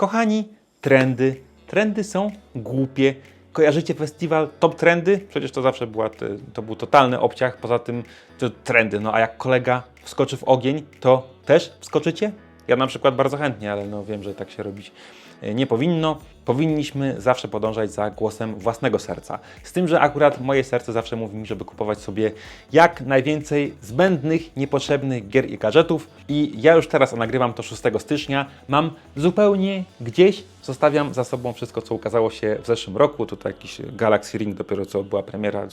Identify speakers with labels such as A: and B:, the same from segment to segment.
A: Kochani, trendy. Trendy są głupie. Kojarzycie festiwal Top Trendy? Przecież to zawsze była, to był totalny obciach. Poza tym to trendy. No a jak kolega wskoczy w ogień, to też wskoczycie? Ja na przykład bardzo chętnie, ale no wiem, że tak się robić e, nie powinno. Powinniśmy zawsze podążać za głosem własnego serca. Z tym, że akurat moje serce zawsze mówi mi, żeby kupować sobie jak najwięcej zbędnych, niepotrzebnych gier i gadżetów. I ja już teraz, nagrywam to 6 stycznia, mam zupełnie gdzieś, zostawiam za sobą wszystko, co ukazało się w zeszłym roku. Tutaj jakiś Galaxy Ring dopiero co była premiera.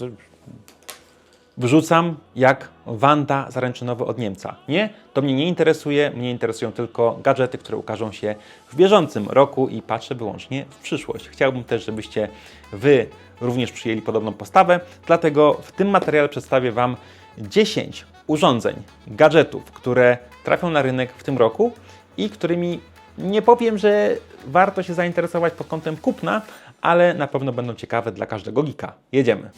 A: Wrzucam jak Wanda zaręczynowy od Niemca. Nie, to mnie nie interesuje. Mnie interesują tylko gadżety, które ukażą się w bieżącym roku i patrzę wyłącznie w przyszłość. Chciałbym też, żebyście Wy również przyjęli podobną postawę, dlatego w tym materiale przedstawię Wam 10 urządzeń, gadżetów, które trafią na rynek w tym roku i którymi nie powiem, że warto się zainteresować pod kątem kupna, ale na pewno będą ciekawe dla każdego geeka. Jedziemy.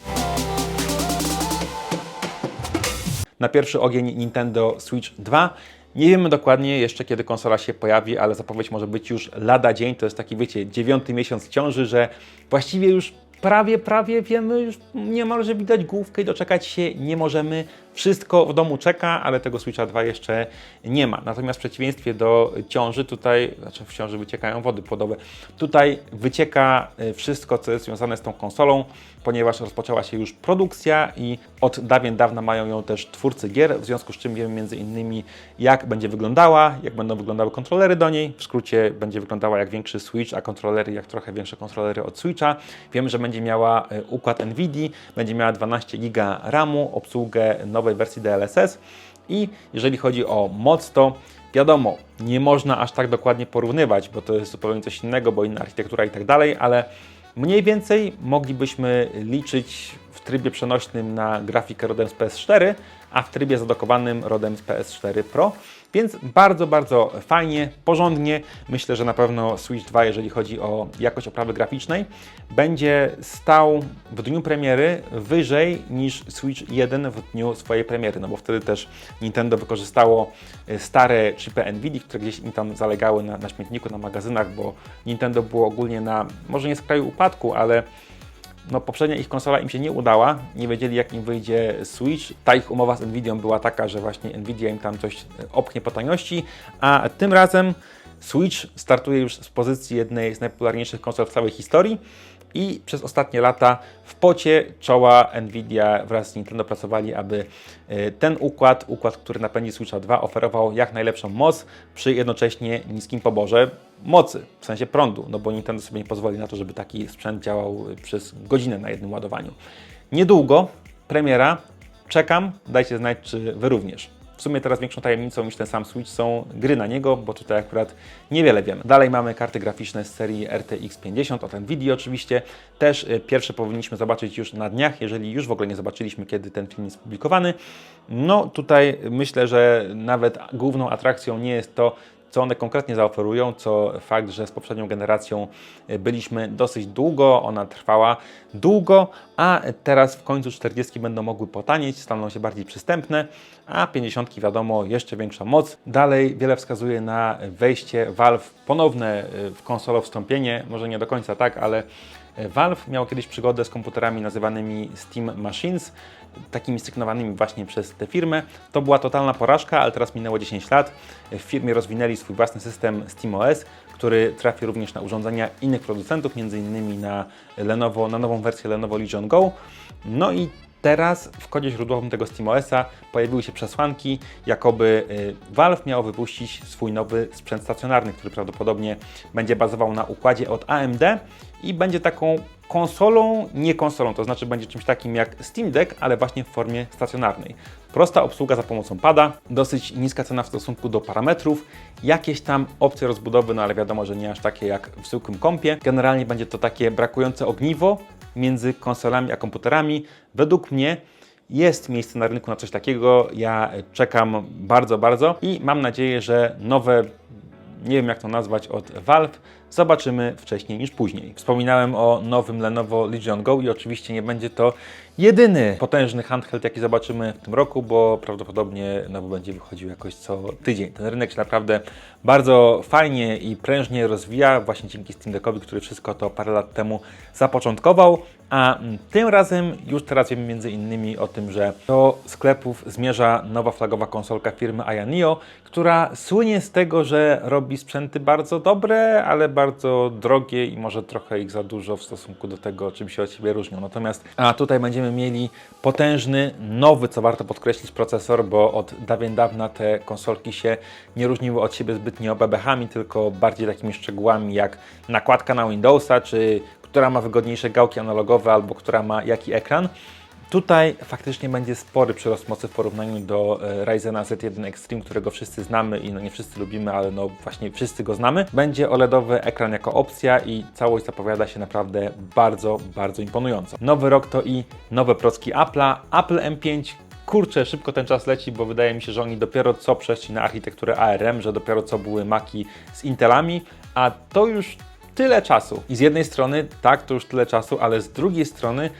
A: Na pierwszy ogień Nintendo Switch 2. Nie wiemy dokładnie jeszcze, kiedy konsola się pojawi, ale zapowiedź może być już lada dzień. To jest taki, wiecie, dziewiąty miesiąc ciąży, że właściwie już prawie, prawie wiemy, już niemalże widać główkę i doczekać się nie możemy. Wszystko w domu czeka, ale tego Switcha 2 jeszcze nie ma. Natomiast w przeciwieństwie do ciąży, tutaj, znaczy w ciąży wyciekają wody płodowe, tutaj wycieka y, wszystko, co jest związane z tą konsolą, ponieważ rozpoczęła się już produkcja i od dawien dawna mają ją też twórcy gier, w związku z czym wiemy między innymi jak będzie wyglądała, jak będą wyglądały kontrolery do niej, w skrócie będzie wyglądała jak większy Switch, a kontrolery jak trochę większe kontrolery od Switcha. Wiemy, że będzie miała y, układ NVIDIA, będzie miała 12 GB RAMu, obsługę nowej wersji DLSS i jeżeli chodzi o moc, to wiadomo, nie można aż tak dokładnie porównywać, bo to jest zupełnie coś innego, bo inna architektura i tak dalej, ale mniej więcej moglibyśmy liczyć w trybie przenośnym na grafikę rodem z PS4, a w trybie zadokowanym rodem z PS4 Pro. Więc bardzo, bardzo fajnie, porządnie. Myślę, że na pewno Switch 2, jeżeli chodzi o jakość oprawy graficznej, będzie stał w dniu premiery wyżej niż Switch 1 w dniu swojej premiery, no bo wtedy też Nintendo wykorzystało e, stare chipy Nvidia, które gdzieś im tam zalegały na, na śmietniku, na magazynach, bo Nintendo było ogólnie na, może nie skraju upadku, ale no, poprzednia ich konsola im się nie udała, nie wiedzieli jak im wyjdzie Switch. Ta ich umowa z Nvidią była taka, że właśnie Nvidia im tam coś e, opchnie po taniości, a tym razem Switch startuje już z pozycji jednej z najpopularniejszych konsol w całej historii i przez ostatnie lata w pocie czoła Nvidia wraz z Nintendo pracowali, aby e, ten układ, układ, który napędzi Switcha 2, oferował jak najlepszą moc przy jednocześnie niskim poborze mocy, w sensie prądu, no bo Nintendo sobie nie pozwoli na to, żeby taki sprzęt działał przez godzinę na jednym ładowaniu. Niedługo premiera, czekam, dajcie znać, czy Wy również. W sumie teraz większą tajemnicą niż ten sam Switch są gry na niego, bo tutaj akurat niewiele wiemy. Dalej mamy karty graficzne z serii RTX 50 od Nvidia oczywiście. Też y, pierwsze powinniśmy zobaczyć już na dniach, jeżeli już w ogóle nie zobaczyliśmy, kiedy ten film jest publikowany. No tutaj myślę, że nawet główną atrakcją nie jest to, co one konkretnie zaoferują, co fakt, że z poprzednią generacją y, byliśmy dosyć długo, ona trwała długo, a teraz w końcu 40 będą mogły potanieć, staną się bardziej przystępne, a 50 wiadomo, jeszcze większa moc. Dalej wiele wskazuje na wejście Valve ponowne y, w konsolę wstąpienie, może nie do końca tak, ale Valve miał kiedyś przygodę z komputerami nazywanymi Steam Machines, takimi sygnowanymi właśnie przez tę firmę. To była totalna porażka, ale teraz minęło 10 lat. W firmie rozwinęli swój własny system SteamOS, który trafi również na urządzenia innych producentów, m.in. na Lenovo, na nową wersję Lenovo Legion Go. No i Teraz w kodzie źródłowym tego SteamOS-a pojawiły się przesłanki, jakoby y, Valve miało wypuścić swój nowy sprzęt stacjonarny, który prawdopodobnie będzie bazował na układzie od AMD i będzie taką konsolą, nie konsolą, to znaczy będzie czymś takim jak Steam Deck, ale właśnie w formie stacjonarnej. Prosta obsługa za pomocą pada, dosyć niska cena w stosunku do parametrów, jakieś tam opcje rozbudowy, no ale wiadomo, że nie aż takie jak w zwykłym kompie. Generalnie będzie to takie brakujące ogniwo między konsolami a komputerami. Według mnie jest miejsce na rynku na coś takiego. Ja czekam bardzo, bardzo i mam nadzieję, że nowe nie wiem jak to nazwać, od Valve, zobaczymy wcześniej niż później. Wspominałem o nowym Lenovo Legion Go i oczywiście nie będzie to jedyny potężny handheld, jaki zobaczymy w tym roku, bo prawdopodobnie nowy będzie wychodził jakoś co tydzień. Ten rynek się naprawdę bardzo fajnie i prężnie rozwija, właśnie dzięki Steam Deckowi, który wszystko to parę lat temu zapoczątkował. A tym razem już teraz wiemy między innymi o tym, że do sklepów zmierza nowa flagowa konsolka firmy Ayaneo, która słynie z tego, że robi sprzęty bardzo dobre, ale bardzo drogie i może trochę ich za dużo w stosunku do tego, czym się od siebie różnią. Natomiast a tutaj będziemy mieli potężny, nowy, co warto podkreślić, procesor, bo od dawien dawna te konsolki się nie różniły od siebie zbytnio bebechami, tylko bardziej takimi szczegółami jak nakładka na Windowsa, czy która ma wygodniejsze gałki analogowe, albo która ma jaki ekran. Tutaj faktycznie będzie spory przyrost mocy w porównaniu do e, Ryzena Z1 Extreme, którego wszyscy znamy i no nie wszyscy lubimy, ale no właśnie wszyscy go znamy. Będzie OLEDowy ekran jako opcja i całość zapowiada się naprawdę bardzo, bardzo imponująco. Nowy rok to i nowe procki Apple'a, Apple M5, kurczę, szybko ten czas leci, bo wydaje mi się, że oni dopiero co przeszli na architekturę ARM, że dopiero co były Maki z Intelami, a to już tyle czasu. I z jednej strony, tak, to już tyle czasu, ale z drugiej strony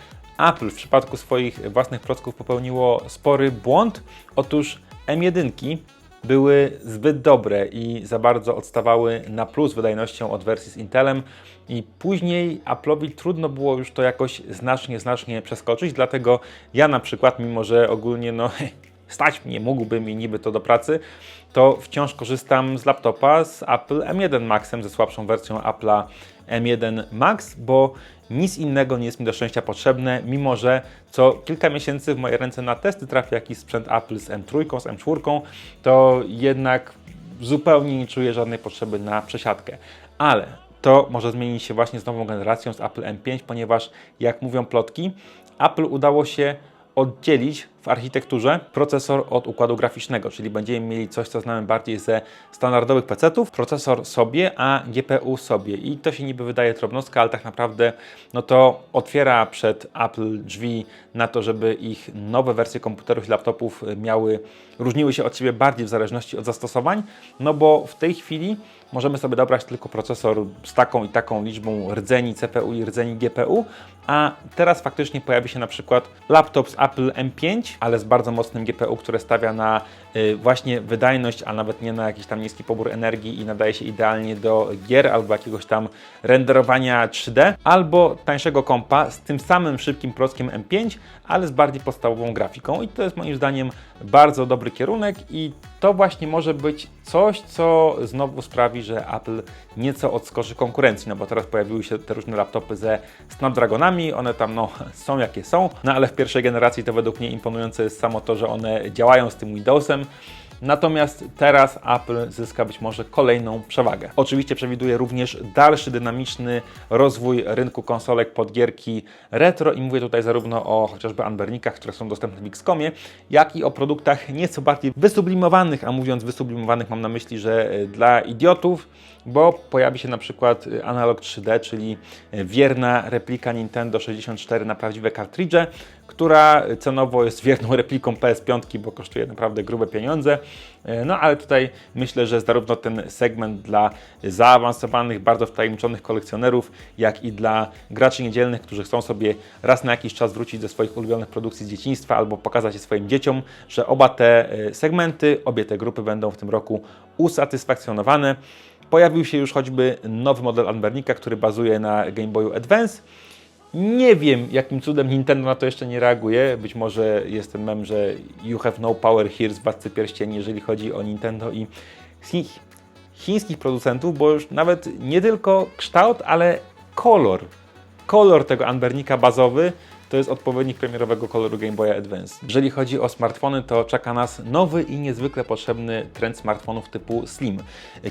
A: Apple w przypadku swoich własnych procków popełniło spory błąd. Otóż M1 były zbyt dobre i za bardzo odstawały na plus wydajnością od wersji z Intelem i później Apple'owi trudno było już to jakoś znacznie, znacznie przeskoczyć, dlatego ja na przykład, mimo że ogólnie no stać mnie, mógłbym i niby to do pracy, to wciąż korzystam z laptopa z Apple M1 Maxem, ze słabszą wersją Apple'a M1 Max, bo nic innego nie jest mi do szczęścia potrzebne, mimo że co kilka miesięcy w moje ręce na testy trafia jakiś sprzęt Apple z M3, z M4, to jednak zupełnie nie czuję żadnej potrzeby na przesiadkę. Ale to może zmienić się właśnie z nową generacją z Apple M5, ponieważ jak mówią plotki, Apple udało się oddzielić w architekturze procesor od układu graficznego, czyli będziemy mieli coś, co znamy bardziej ze standardowych PC-ów, procesor sobie, a GPU sobie. I to się niby wydaje drobnostka, ale tak naprawdę no to otwiera przed Apple drzwi na to, żeby ich nowe wersje komputerów i laptopów miały, różniły się od siebie bardziej w zależności od zastosowań, no bo w tej chwili możemy sobie dobrać tylko procesor z taką i taką liczbą rdzeni CPU i rdzeni GPU, a teraz faktycznie pojawi się na przykład laptop z Apple M5, ale z bardzo mocnym GPU, które stawia na y, właśnie wydajność, a nawet nie na jakiś tam niski pobór energii i nadaje się idealnie do gier albo jakiegoś tam renderowania 3D, albo tańszego kompa z tym samym szybkim prockiem M5, ale z bardziej podstawową grafiką. I to jest moim zdaniem bardzo dobry kierunek i to właśnie może być coś, co znowu sprawi, że Apple nieco odskoczy konkurencji, no bo teraz pojawiły się te różne laptopy ze Snapdragonami, one tam no, są jakie są, no ale w pierwszej generacji to według mnie imponujące jest samo to, że one działają z tym Windowsem, Natomiast teraz Apple zyska być może kolejną przewagę. Oczywiście przewiduje również dalszy dynamiczny rozwój rynku konsolek pod gierki retro i mówię tutaj zarówno o chociażby Anbernikach, które są dostępne w Xcomie, jak i o produktach nieco bardziej wysublimowanych, a mówiąc wysublimowanych mam na myśli, że e, dla idiotów, bo pojawi się na przykład e, analog 3D, czyli e, wierna replika Nintendo 64 na prawdziwe kartridże, która cenowo jest wierną repliką PS5, bo kosztuje naprawdę grube pieniądze. E, no ale tutaj myślę, że zarówno ten segment dla zaawansowanych, bardzo wtajemniczonych kolekcjonerów, jak i dla graczy niedzielnych, którzy chcą sobie raz na jakiś czas wrócić do swoich ulubionych produkcji z dzieciństwa albo pokazać je swoim dzieciom, że oba te e, segmenty, obie te grupy będą w tym roku usatysfakcjonowane. Pojawił się już choćby nowy model Anbernika, który bazuje na Game Boyu Advance. Nie wiem, jakim cudem Nintendo na to jeszcze nie reaguje. Być może jest ten mem, że you have no power here z Władcy Pierścieni, jeżeli chodzi o Nintendo i chińskich producentów, bo już nawet nie tylko kształt, ale kolor. Kolor tego Anbernika bazowy to jest odpowiednik premierowego koloru Game Boy Advance. Jeżeli chodzi o smartfony, to czeka nas nowy i niezwykle potrzebny trend smartfonów typu Slim.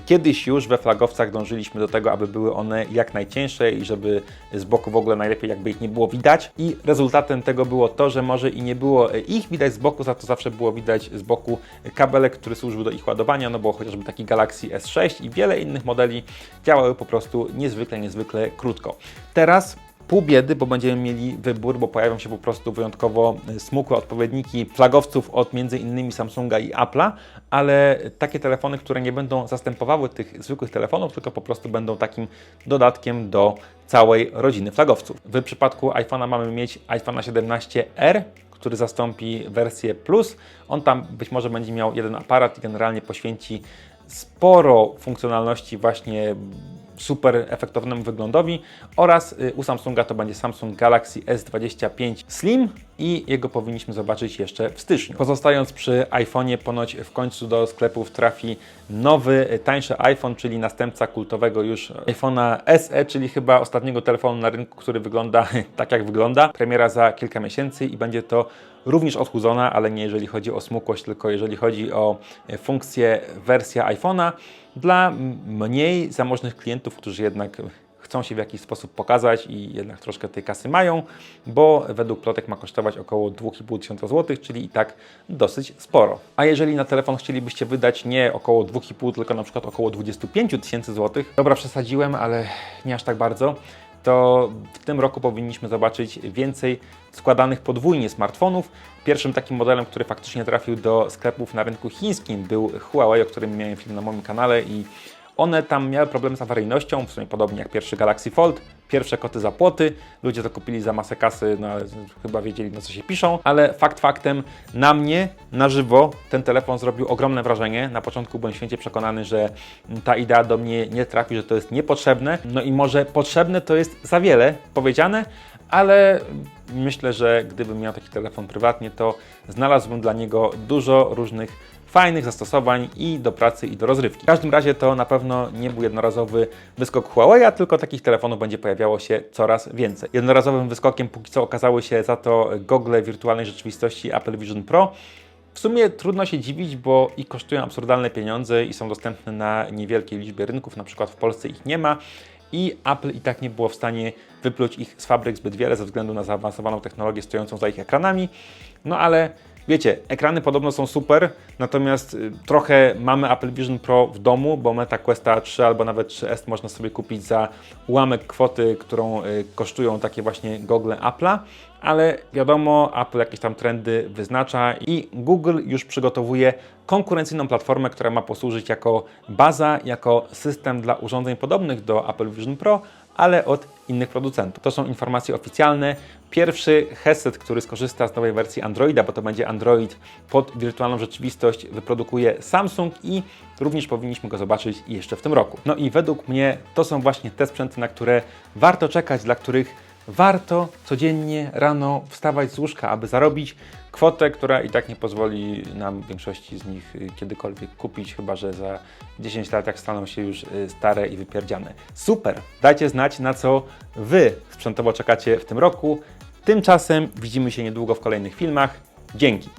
A: Kiedyś już we flagowcach dążyliśmy do tego, aby były one jak najcieńsze i żeby z boku w ogóle najlepiej jakby ich nie było widać i rezultatem tego było to, że może i nie było ich widać z boku, za to zawsze było widać z boku kabelek, który służył do ich ładowania, no bo chociażby taki Galaxy S6 i wiele innych modeli działały po prostu niezwykle, niezwykle krótko. Teraz pół biedy, bo będziemy mieli wybór, bo pojawią się po prostu wyjątkowo y, smukłe odpowiedniki flagowców od innymi Samsunga i Apple'a, ale takie telefony, które nie będą zastępowały tych zwykłych telefonów, tylko po prostu będą takim dodatkiem do całej rodziny flagowców. W przypadku iPhone'a mamy mieć iPhone'a 17R, który zastąpi wersję Plus. On tam być może będzie miał jeden aparat i generalnie poświęci sporo funkcjonalności właśnie super efektownemu wyglądowi oraz y, u Samsunga to będzie Samsung Galaxy S25 Slim i jego powinniśmy zobaczyć jeszcze w styczniu. Pozostając przy iPhone'ie, ponoć w końcu do sklepów trafi nowy, y, tańszy iPhone, czyli następca kultowego już iPhone'a SE, czyli chyba ostatniego telefonu na rynku, który wygląda tak jak wygląda. Premiera za kilka miesięcy i będzie to również odchudzona, ale nie jeżeli chodzi o smukłość, tylko jeżeli chodzi o e, funkcję wersja iPhone'a. Dla mniej zamożnych klientów, którzy jednak chcą się w jakiś sposób pokazać i jednak troszkę tej kasy mają, bo według plotek ma kosztować około 2,5 tysiąca złotych, czyli i tak dosyć sporo. A jeżeli na telefon chcielibyście wydać nie około 2,5, tylko na przykład około 25 tysięcy złotych, dobra przesadziłem, ale nie aż tak bardzo, to w tym roku powinniśmy zobaczyć więcej składanych podwójnie smartfonów. Pierwszym takim modelem, który faktycznie trafił do sklepów na rynku chińskim był Huawei, o którym miałem film na moim kanale i one tam miały problem z awaryjnością, w sumie podobnie jak pierwszy Galaxy Fold, pierwsze koty za płoty, ludzie to kupili za masę kasy, no ale chyba wiedzieli na co się piszą, ale fakt faktem, na mnie, na żywo, ten telefon zrobił ogromne wrażenie. Na początku byłem święcie przekonany, że ta idea do mnie nie trafi, że to jest niepotrzebne, no i może potrzebne to jest za wiele powiedziane, ale myślę, że gdybym miał taki telefon prywatnie, to znalazłbym dla niego dużo różnych fajnych zastosowań i do pracy, i do rozrywki. W każdym razie to na pewno nie był jednorazowy wyskok Huawei'a, tylko takich telefonów będzie pojawiało się coraz więcej. Jednorazowym wyskokiem póki co okazały się za to gogle wirtualnej rzeczywistości Apple Vision Pro. W sumie trudno się dziwić, bo i kosztują absurdalne pieniądze i są dostępne na niewielkiej liczbie rynków, na przykład w Polsce ich nie ma i Apple i tak nie było w stanie wypluć ich z fabryk zbyt wiele ze względu na zaawansowaną technologię stojącą za ich ekranami. No ale wiecie, ekrany podobno są super, natomiast y, trochę mamy Apple Vision Pro w domu, bo Meta Questa 3 albo nawet 3S można sobie kupić za ułamek kwoty, którą y, kosztują takie właśnie gogle Apple'a. Ale wiadomo, Apple jakieś tam trendy wyznacza i Google już przygotowuje konkurencyjną platformę, która ma posłużyć jako baza, jako system dla urządzeń podobnych do Apple Vision Pro, ale od innych producentów. To są informacje oficjalne. Pierwszy headset, który skorzysta z nowej wersji Androida, bo to będzie Android pod wirtualną rzeczywistość, wyprodukuje Samsung i również powinniśmy go zobaczyć jeszcze w tym roku. No i według mnie to są właśnie te sprzęty, na które warto czekać, dla których warto codziennie rano wstawać z łóżka, aby zarobić kwotę, która i tak nie pozwoli nam większości z nich y, kiedykolwiek kupić, chyba że za 10 lat jak staną się już y, stare i wypierdziane. Super! Dajcie znać, na co Wy sprzętowo czekacie w tym roku. Tymczasem widzimy się niedługo w kolejnych filmach. Dzięki!